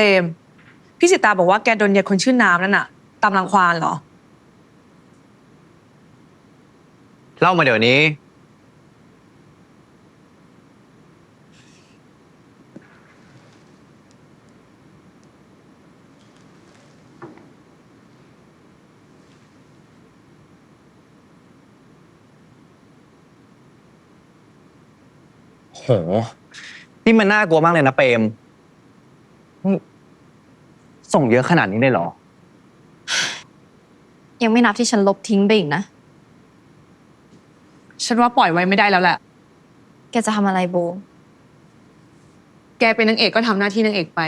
รมพี่สิตาบอกว่าแกโดนยายคนชื่อน้ำนั่นน่ะ ตามรังควานเหรอ เล่ามาเดี๋ยวนี้ โห นี่มันน่ากลัวมากเลยนะเปรม นี่ส่งเยอะขนาดนี้ได้เหรอ ยังไม่นับที่ฉันลบทิ้งไปอีกนะ ฉันว่าปล่อยไว้ไม่ได้แล้วแหละ แกจะทำอะไรโบ แกเป็นนางเอกก็ทำหน้าที่นางเอกไป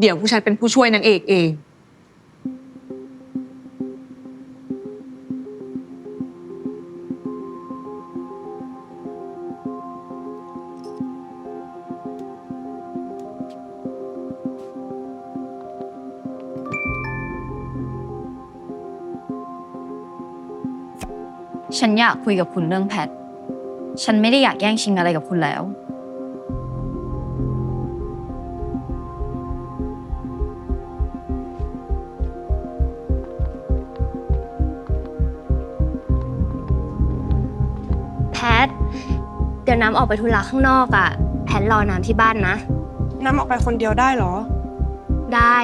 เดี๋ยวผู้ชายเป็นผู้ช่วยนางเอกเอง ฉันอยากคุยกับคุณเรื่องแพท ฉันไม่ได้อยากแย่งชิงอะไรกับคุณแล้ว แพท เดี๋ยวน้ำออกไปธุระข้างนอกอะ่ะ แพทรอน้ำที่บ้านนะ น้ำออกไปคนเดียวได้เหรอ ได้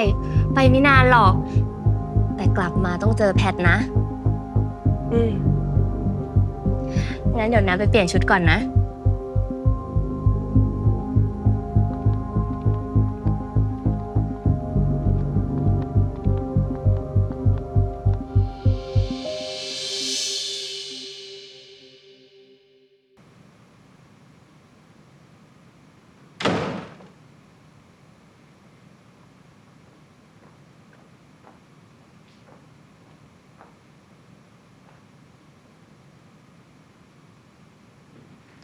ไปไม่นานหรอก แต่กลับมาต้องเจอแพทนะ อืม งั้นเดี๋ยวน้ำไปเปลี่ยนชุดก่อนนะ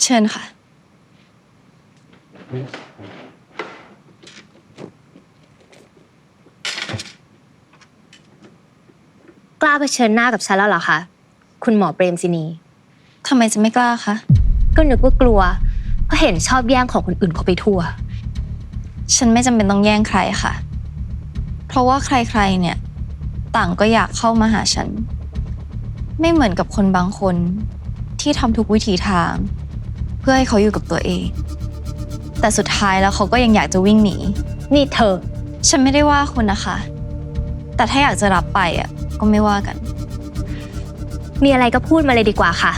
เชิญค่ะ กล้าเผชิญหน้ากับฉันแล้วเหรอคะ คุณหมอเปรมศินี ทำไมจะไม่กล้าคะ ก็นึกว่ากลัว เพราะเห็นชอบแย่งของคนอื่นเขาไปทั่ว ฉันไม่จำเป็นต้องแย่งใครค่ะ เพราะว่าใครๆเนี่ย ต่างก็อยากเข้ามาหาฉัน ไม่เหมือนกับคนบางคนที่ทำทุกวิถีทาง เพื่อให้เขาอยู่กับตัวเอง แต่สุดท้ายแล้วเขาก็ยังอยากจะวิ่งหนี นี่เธอ ฉันไม่ได้ว่าคุณนะคะ แต่ถ้าอยากจะรับไปอะก็ไม่ว่ากัน มีอะไรก็พูดมาเลยดีกว่าค่ะ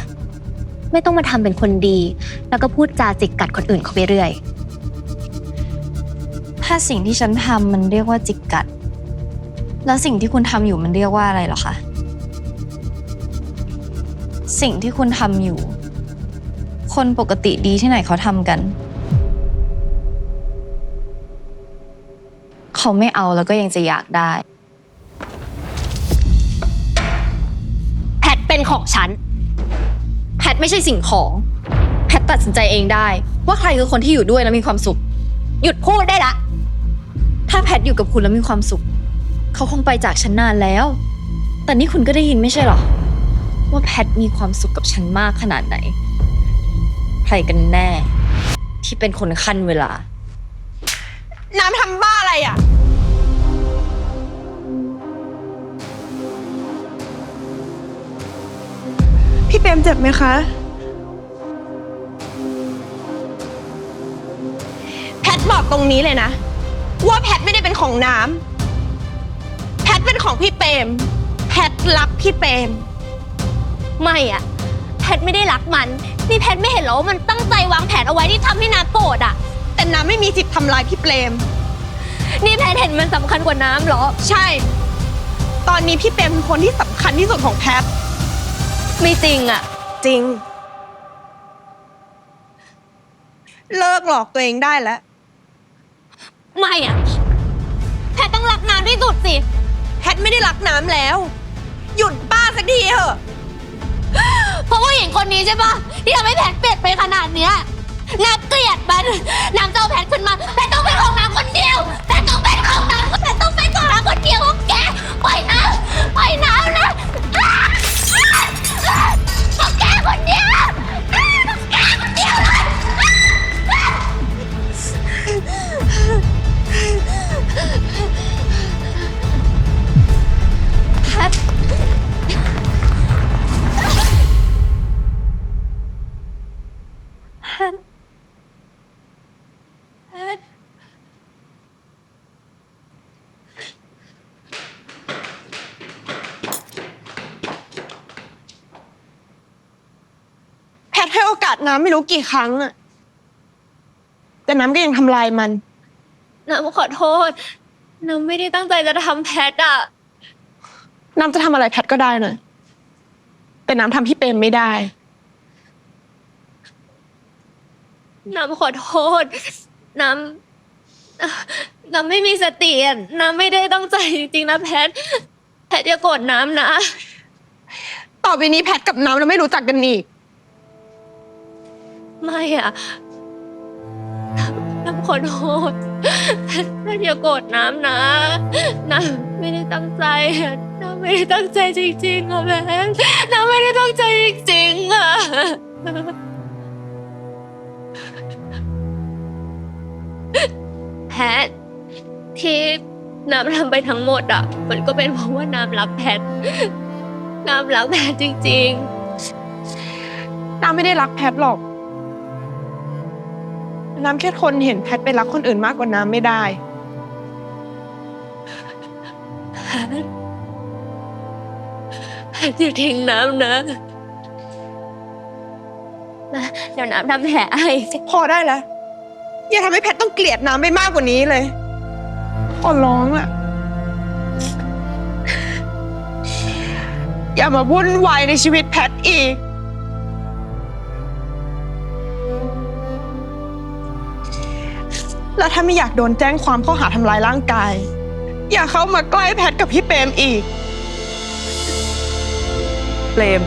ไม่ต้องมาทำเป็นคนดี แล้วก็พูดจาจิกกัดคนอื่นเขาไปเรื่อย ถ้าสิ่งที่ฉันทำมันเรียกว่าจิกกัด แล้วสิ่งที่คุณทำอยู่มันเรียกว่าอะไรเหรอคะ สิ่งที่คุณทำอยู่ คนปกติดีที่ไหนเขาทำกัน เขาไม่เอาแล้วก็ยังจะอยากได้ แพทเป็นของฉัน แพทไม่ใช่สิ่งของ แพทตัดสินใจเองได้ ว่าใครคือคนที่อยู่ด้วยแล้วมีความสุข หยุดพูดได้ละ ถ้าแพทอยู่กับคุณแล้วมีความสุข เขาคงไปจากฉันนานแล้ว แต่นี่คุณก็ได้ยินไม่ใช่หรอ ว่าแพทมีความสุขกับฉันมากขนาดไหน รกันแน่ ที่เป็นคนขั้นเวลา น้ำทำบ้าอะไรอะ พี่เปรมเจ็บไหมคะ แพทบอกตรงนี้เลยนะ ว่าแพทไม่ได้เป็นของน้ำแพทเป็นของพี่เปรมแพทรักพี่เปรมไม่อะ แพทไม่ได้รักมัน นี่แพทไม่เห็นเหรอว่ามันตั้งใจวางแผนเอาไว้ที่ทำให้นาโกรธอะแต่น้ำไม่มีสิทธิ์ทำลายพี่เปรม นี่แพทเห็นมันสำคัญกว่าน้ำเหรอ ใช่ ตอนนี้พี่เปรมคือคนที่สำคัญที่สุดของแพทไม่จริงอะจริง เลิกหลอกตัวเองได้แล้ว ไม่อะแพทต้องรักน้ำที่สุดสิ แพทไม่ได้รักน้ำแล้ว หยุดบ้าสักทีเถอะ เพราะว่าหญิงคนนี้ใช่ปะที่ทำให้แพทเปลี่ยนไปขนาดเนี้ยน้ำเกลียดมันน้ำจะเอาแพทขึ้นมาแพทต้องเป็นของนางคนเดียวแพทต้องเป็นของนางแพทต้องเป็นของนางคนเดียวโองแกปล่อยน้ำปล่อยนะนะ แพทแพทให้โอกาสน้ำไม่รู้กี่ครั้งอะแต่น้ำก็ยังทำลายมัน น้ำขอโทษ น้ำไม่ได้ตั้งใจจะทำแพทอะน้ำจะทำอะไรแพทก็ได้นะแต่น้ำทำพี่เปรมไม่ได้ น้ำขอโทษ น้ำน้ำไม่มีสติอะน้ำไม่ได้ตั้งใจจริงๆนะแพท แพทอย่าโกรธน้ำนะ ต่อไปนี้แพทกับน้ำเราไม่รู้จักกันอีก ไม่อะน้ำน้ำขอโทษแพทแพทอย่าโกรธน้ำนะน้ำไม่ได้ตั้งใจอะน้ำไม่ได้ตั้งใจจริงๆอะแพทน้ำไม่ได้ตั้งใจจริงๆอะ แพทที่น้ำทำไปทั้งหมดอะ มันก็เป็นเพราะว่าน้ำรักแพทน้ำรักแพทจริง น้ำไม่ได้รักแพทหรอก น้ำแค่ทนเห็นแพทไปรักคนอื่นมากกว่าน้ำไม่ได้ ๆแพทแพทอย่าทิ้งน้ำนะนะเดี๋ยวน้ำทำแผลให้ พอได้แล้ว อย่าทำให้แพทต้องเกลียดน้ำไปมากกว่านี้เลยขอร้องอะอย่ามาวุ่นวายในชีวิตแพทอีก แล้วถ้าไม่อยากโดนแจ้งความข้อหาทำร้ายร่างกาย อย่าเข้ามาใกล้แพทกับพี่เปรมอีก เปรม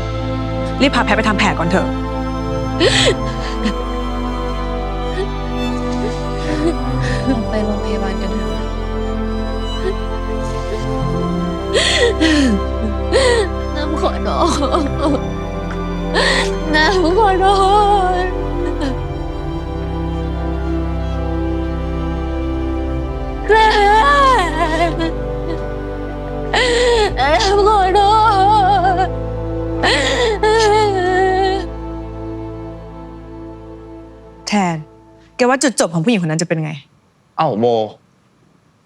รีบพาแพทไปทำแผลก่อนเถอะ เราไปโรงพยาบาลกันเถอะน้ำขอโทษน้ำขอโทษแม่น้ำขอโทษแทน แกว่าจุดจบของผู้หญิงคนนั้นจะเป็นไง เอ้าโบ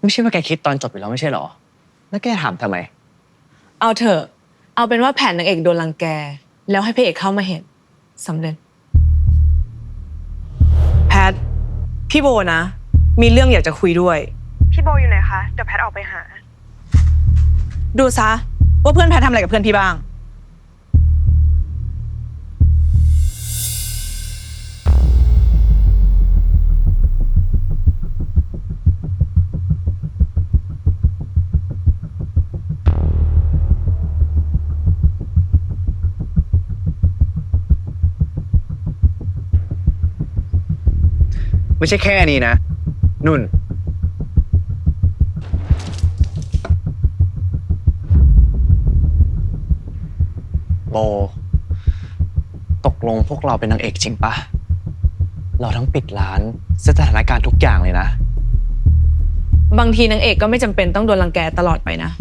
ไม่ใช่ว่าแกคิดตอนจบอยู่แล้วไม่ใช่เหรอ แล้วแกถามทำไม เอาเถอะ เอาเป็นว่าแผนนางเอกโดนรังแก แล้วให้พระเอกเข้ามาเห็นสำเร็จ แพท พี่โบนะ มีเรื่องอยากจะคุยด้วย พี่โบอยู่ไหนคะ เดี๋ยวแพทออกไปหา ดูซะ ว่าเพื่อนแพททำอะไรกับเพื่อนพี่บ้าง ไม่ใช่แค่นี้นะ นุ่น โบ ตกลงพวกเราเป็นนางเอกจริงปะ เราทั้งปิดร้านเซตสถานการณ์ทุกอย่างเลยนะ บางทีนางเอกก็ไม่จำเป็นต้องโดนรังแกตลอดไปนะ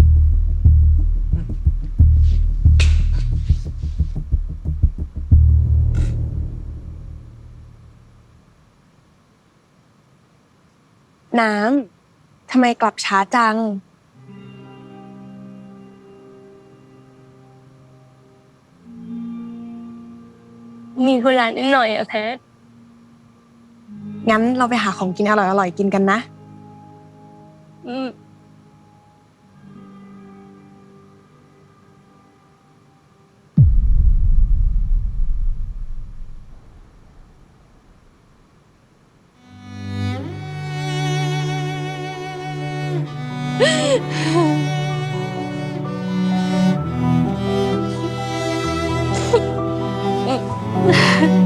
น้ำ ทำไมกลับช้าจัง มีธุระนิดหน่อยอะแพท งั้นเราไปหาของกินอร่อยๆกินกันนะ อืม Ha